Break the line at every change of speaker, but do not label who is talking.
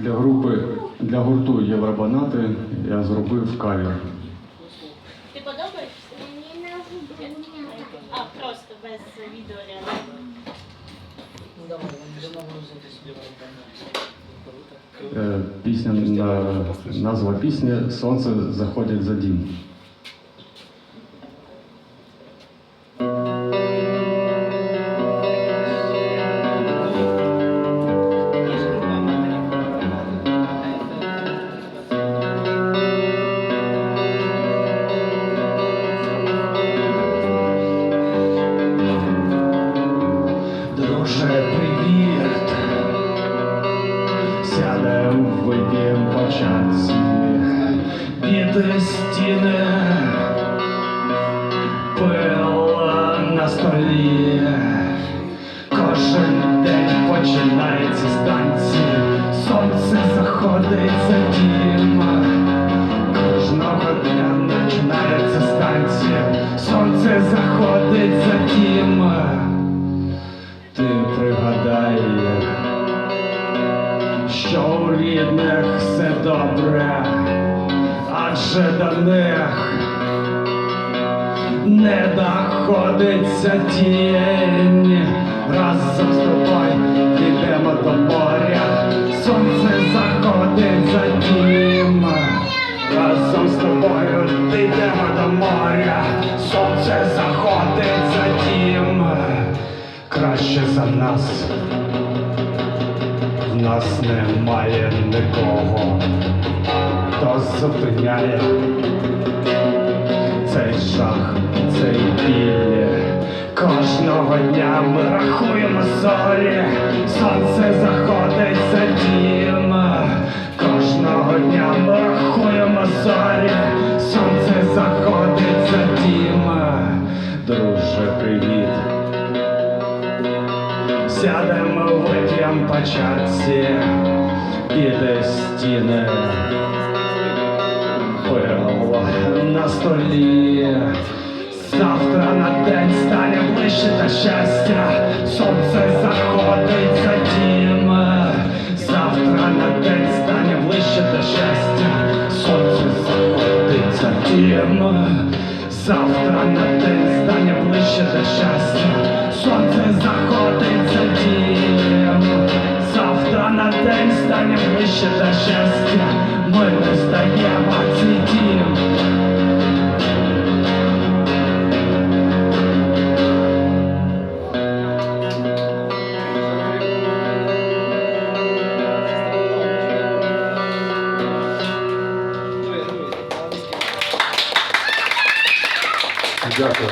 Для групи для гурту Євробанати я зробив кавер.
Ти подобаєшся? А, просто без відеоряду.
Е, Пісня на- назва пісні Сонце заходить за дім.
Друже, привіт. Сядем, вип'єм по чарці, під стіни, пила на столі. Кожен день починається з танців, сонце заходить за дім. Ти пригадай, що у рідних все добре, адже до них не доходиться тінь. Разом з тобою підемо до моря, сонце заходить за дім. Разом з тобою Краще за нас. В нас немає нікого, хто зупиняє цей жах, цей біль. Кожного дня ми рахуємо зорі, сонце заходить Сядемо, вип'єм по чарці, піде стіни, пиво на столі. Завтра на день стане ближче до щастя, сонце заходить за дім. Завтра на день стане ближче до щастя, сонце заходить за дім. Завтра на день стане ближче до щастя, сонце заходить стане ближче до щастя, ми не здаємо цей дім.
Дякую.